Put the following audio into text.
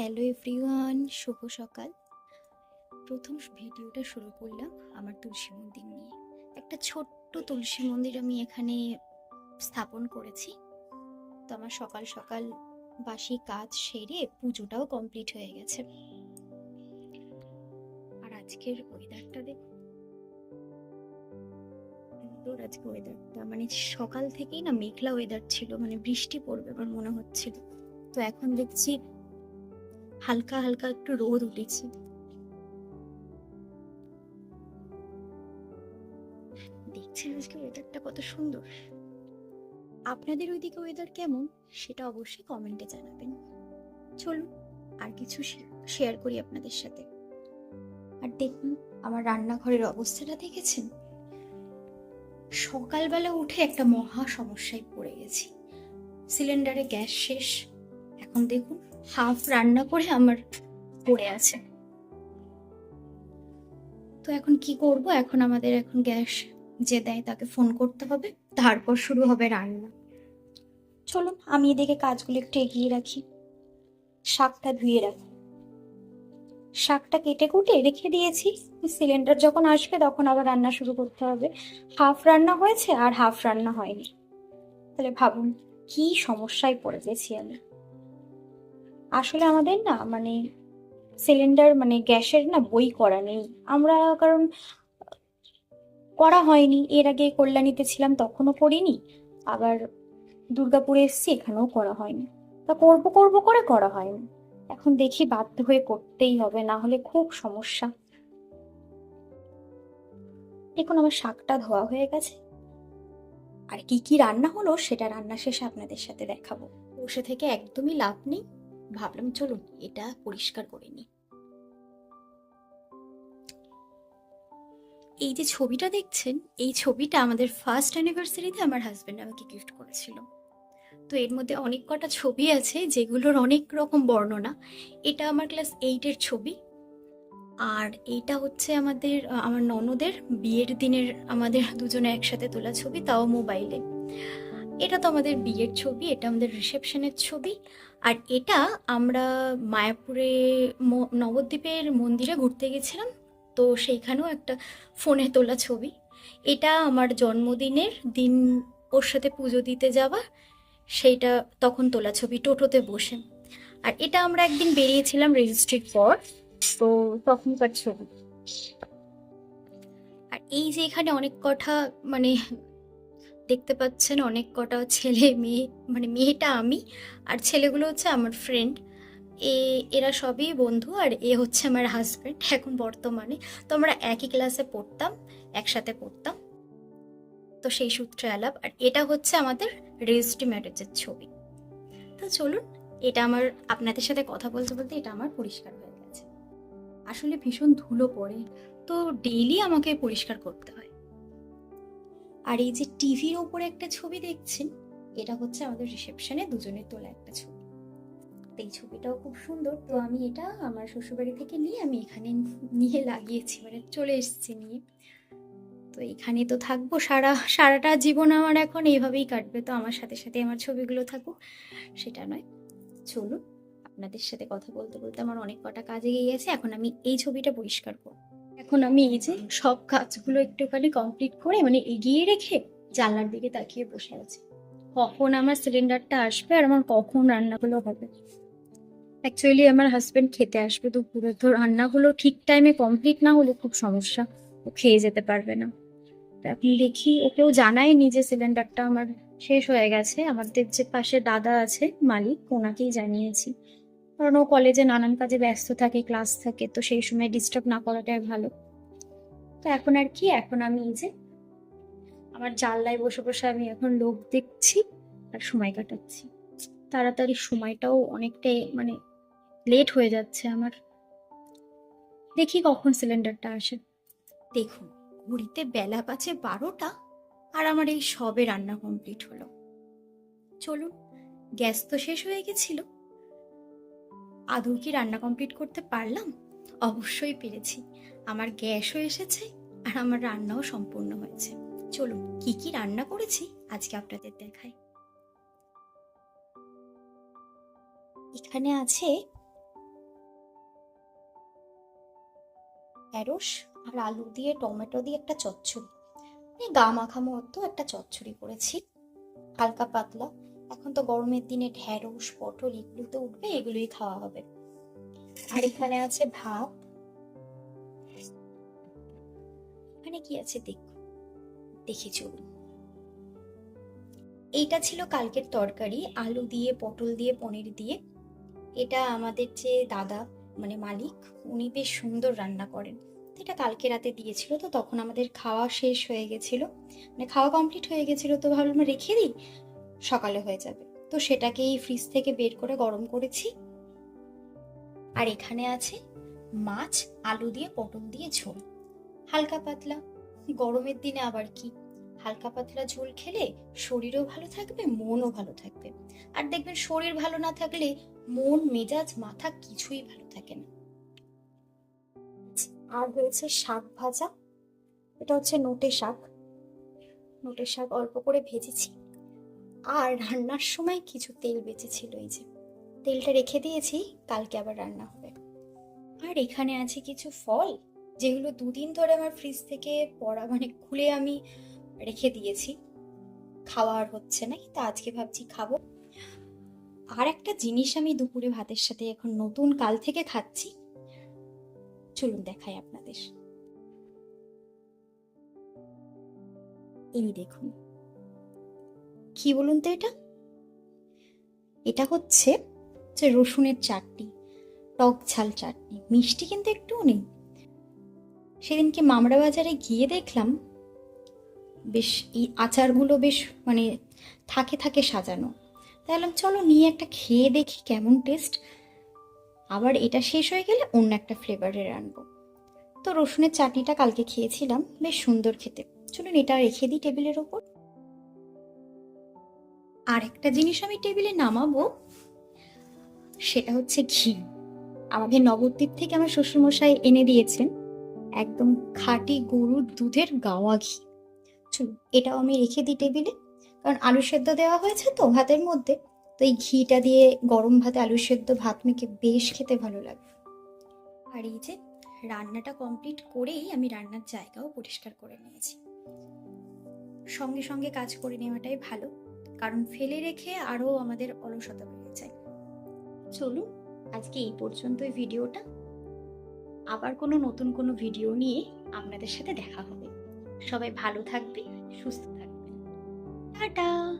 Hello everyone শুভ সকাল। প্রথম ভিডিওটা শুরু করলাম আমার তুলসী মন্দির নিয়ে। একটা ছোট্ট তুলসী মন্দির আমি এখানে স্থাপন করেছি। তো আমার সকাল সকাল বাসি কাজ সেরে পুজোটাও কমপ্লিট হয়ে গেছে। আর আজকের ওয়েদারটা দেখুন আজকে ওয়েদারটা মানে সকাল থেকেই না মেঘলা ওয়েদার ছিল মানে বৃষ্টি পড়বে আমার মনে হচ্ছিল। তো এখন দেখছি হালকা হালকা একটু রোদ উঠেছে। দেখছেন আজকে ওয়েদারটা কত সুন্দর। আপনাদের ওইদিকে ওয়েদার কেমন? সেটা অবশ্যই কমেন্টে জানাবেন। চলুন, আর কিছু শেয়ার করি আপনাদের সাথে। আর দেখুন, আমার রান্নাঘরের অবস্থাটা দেখেছেন? সকালবেলা উঠে একটা মহা সমস্যায় পড়ে গেছি। সিলিন্ডারে গ্যাস শেষ। এখন দেখুন হাফ রান্না করে আমার পড়ে আছে। তো এখন কি করব? এখন আমাদের এখন গ্যাস যে দেয় তাকে ফোন করতে হবে। তারপর শুরু হবে রান্না। চলুন, আমি এদিকে কাজগুলো একটু এগিয়ে রাখি। শাকটা ধুয়ে রাখি। শাকটা কেটে কুটে রেখে দিয়েছি। সিলিন্ডার যখন আসবে তখন আবার রান্না শুরু করতে হবে। হাফ রান্না হয়েছে আর হাফ রান্না হয়নি। তাহলে ভাবুন, কি সমস্যায় পড়ে গেছি আমি। আসলে আমাদের না মানে সিলিন্ডার মানে গ্যাসের না বই করা নেই। আমরা কারণ করা হয়নি, এর আগে কল্যাণীতে ছিলাম, তখনও করিনি। আবার দুর্গাপুরে এসছি, এখানেও করা হয়নি। তা করব করব করে করা হয়নি। এখন দেখি বাধ্য হয়ে করতেই হবে, না হলে খুব সমস্যা। এখন আমার শাকটা ধোয়া হয়ে গেছে। আর কি কি রান্না হলো, সেটা রান্না শেষে আপনাদের সাথে দেখাবো। বসে থেকে একদমই লাভ নেই। ভাবলাম, চলুন, এটা পরিষ্কার করে নিই। এই যে ছবিটা দেখছেন, এই ছবিটা আমাদের ফার্স্ট অ্যানিভার্সারিতে আমার হাজব্যান্ড আমাকে গিফট করেছিল। তো এর মধ্যে অনেক কটা ছবি আছে, যেগুলোর অনেক রকম বর্ণনা। এটা আমার ক্লাস এইটের ছবি। আর এইটা হচ্ছে আমাদের আমার ননদের বিয়ের দিনের আমাদের দুজনে একসাথে তোলা ছবি, তাও মোবাইলে এটা তো আমাদের বিয়ের ছবি, এটা আমাদের রিসেপশনের ছবি। আর এটা আমরা মায়াপুরে নবদ্বীপের মন্দিরে ঘুরতে গেছিলাম। তো সেইখানেও একটা ফোনে তোলা ছবি। এটা আমার জন্মদিনের দিন ওর সাথে পুজো দিতে যাওয়া, সেইটা তখন তোলা ছবি টোটোতে বসে। আর এটা আমরা একদিন বেরিয়েছিলাম রেজিস্ট্রির পর, তো তখনকার ছবি। আর এই যে এখানে অনেক কটা মানে দেখতে পাচ্ছেন অনেক কটা ছেলে, মেয়ে মানে মেয়েটা আমি আর ছেলেগুলো হচ্ছে আমার ফ্রেন্ড এ, এরা সবই বন্ধু আর এ হচ্ছে আমার হাজব্যান্ড এখন বর্তমানে। তো আমরা একই ক্লাসে পড়তাম, একসাথে পড়তাম। তো সেই সূত্রে আলাপ আর এটা হচ্ছে আমাদের রেজিস্ট্রি ম্যারেজের ছবি। তো চলুন, এটা আমার আপনাদের সাথে কথা বলতে বলতে এটা আমার পরিষ্কার হয়ে গেছে। আসলে ভীষণ ধুলো পড়ে, তো ডেইলি আমাকে পরিষ্কার করতে হয়। আর এই যে টিভির ওপরে একটা ছবি দেখছেন, এটা হচ্ছে আমাদের রিসেপশনে দুজনের তোলা একটা ছবি। তো এই ছবিটাও খুব সুন্দর। তো আমি এটা আমার শ্বশুরবাড়ি থেকে নিয়ে আমি এখানে নিয়ে লাগিয়েছি মানে চলে এসেছি নিয়ে। তো এখানে তো থাকব সারা, সারাটা জীবন আমার এখন এইভাবেই কাটবে। তো আমার সাথে সাথে আমার ছবিগুলো থাকুক, সেটা নয়। চলুন, আপনাদের সাথে কথা বলতে বলতে আমার অনেক কটা কাজে গেছে। এখন আমি এই ছবিটা পরিষ্কার করব। এখন আমি এই যে সব কাজগুলো একটুখানি কমপ্লিট করে মানে এগিয়ে রেখে জানলার দিকে তাকিয়ে বসে আছি। কখন আমার সিলিন্ডারটা আসবে আর আমার কখন রান্নাগুলো হবে? অ্যাকচুয়ালি আমার হাজবেন্ড খেতে আসবে দুপুরে তো রান্নাগুলো ঠিক টাইমে কমপ্লিট না হলে খুব সমস্যা। ও খেয়ে যেতে পারবে না। এখন দেখি, ওকেও জানায়নি যে সিলিন্ডারটা আমার শেষ হয়ে গেছে। আমাদের যে পাশে দাদা আছে, মালিক, ওনাকেই জানিয়েছি। কারণ ও কলেজে নানান কাজে ব্যস্ত থাকে ক্লাস থাকে, তো সেই সময় ডিস্টার্ব না করাটাই ভালো। তো এখন আর কি, এখন আমি এই যে আমার জানলায় বসে বসে আমি এখন লোক দেখছি আর সময় কাটাচ্ছি। তাড়াতাড়ি সময়টাও অনেকটাই মানে লেট হয়ে যাচ্ছে আমার। দেখি কখন সিলিন্ডারটা আসে। দেখুন, ঘড়িতে বেলা পাচ্ছে বারোটা আর আমার এই সবে রান্না কমপ্লিট হলো। চলুন, গ্যাস তো শেষ হয়ে গেছিল। আদৌ কি রান্না কমপ্লিট করতে পারলাম? অবশ্যই পেরেছি। আমার গ্যাসও এসেছে আর আমার রান্নাও সম্পূর্ণ হয়েছে। চলুন, কি কি রান্না করেছি আজকে আপনাদের দেখাই। এখানে আছে ঢেঁড়স আর আলু দিয়ে, টমেটো দিয়ে একটা চচ্চড়ি। গা মাখামো মতো একটা চচ্চড়ি করেছি। হালকা পাতলা। এখন তো গরমের দিনে ঢ্যাঁড়স, পটল এগুলো তো উঠবে, এগুলোই খাওয়া হবে। আর এখানে আছে ভাত। এখানে কি আছে দেখ, দেখি চলুন। এইটা ছিল কালকের তরকারি, আলু দিয়ে, পটল দিয়ে, পনির দিয়ে। এটা আমাদের যে দাদা মানে মালিক, উনি বেশ সুন্দর রান্না করেন। এটা কালকে রাতে দিয়েছিল তো, তখন আমাদের খাওয়া শেষ হয়ে গেছিল। মানে খাওয়া কমপ্লিট হয়ে গেছিল তো ভাবলাম রেখে দিই। সকালে হয়ে যাবে। তো সেটাকেই ফ্রিজ থেকে বের করে গরম করেছি। আর এখানে আছে মাছ, আলু দিয়ে পটল দিয়ে ঝোল। হালকা পাতলা। গরমের দিনে আবার কি? হালকা পাতলা ঝোল খেলে শরীরও ভালো থাকবে, মনও ভালো থাকবে। আর দেখবেন শরীর ভালো না থাকলে মন, মেজাজ, মাথা কিছুই ভালো থাকে না। আর হয়েছে শাক ভাজা। এটা হচ্ছে নোটে শাক। নোটে শাক অল্প করে ভেজেছি। আর রান্নার সময় কিছু তেল বেঁচেছিল এই যে। তেলটা রেখে দিয়েছি, কালকে আবার রান্না হবে। আর এখানে আছে কিছু ফল, যেগুলো দুদিন ধরে আমার ফ্রিজ থেকে পড়া মানে খুলে আমি রেখে দিয়েছি। খাওয়া আর হচ্ছে না কিন্তু আজকে ভাবছি খাব। আর একটা জিনিস আমি দুপুরে ভাতের সাথে এখন নতুন কাল থেকে খাচ্ছি। চলুন দেখাই আপনাদের। এই দেখুন কি বলুন তো এটা? এটা হচ্ছে যে রসুনের চাটনি, টক ঝাল চাটনি, মিষ্টি কিন্তু একটুও নেই। সেদিনকে মামরা বাজারে গিয়ে দেখলাম, বেশ এই আচারগুলো বেশ মানে থাকে থাকে সাজানো। তাই বললাম, চলো নিয়ে একটা খেয়ে দেখি কেমন টেস্ট। আবার এটা শেষ হয়ে গেলে অন্য একটা ফ্লেভারের আনব। তো রসুনের চাটনিটা কালকে খেয়েছিলাম, বেশ সুন্দর খেতে। চলুন এটা রেখে দিই টেবিলের ওপর। আর একটা জিনিস আমি টেবিলে নামাবো, সেটা হচ্ছে ঘি। আমাদের নবদ্বীপ থেকে আমার শ্বশুরমশাই এনে দিয়েছেন একদম খাঁটি গরুর দুধের গাওয়া ঘি। চলুন, এটাও আমি রেখে দিই টেবিলে, কারণ আলু সেদ্ধ দেওয়া হয়েছে তো ভাতের মধ্যে, তো এই ঘিটা দিয়ে গরম ভাতে আলু সেদ্ধ ভাত মেখে বেশ খেতে ভালো লাগে। আর এই যে রান্নাটা কমপ্লিট করেই আমি রান্নার জায়গাও পরিষ্কার করে নিয়েছি। সঙ্গে সঙ্গে কাজ করে নেওয়াটাই ভালো। কারণ ফেলে রেখে আরও আমাদের অলসতা বেড়ে যায়। চলুন, আজকে এই পর্যন্তই ভিডিওটা। আবার কোনো নতুন কোনো ভিডিও নিয়ে আপনাদের সাথে দেখা হবে। সবাই ভালো থাকবে, সুস্থ থাকবে। টাটা!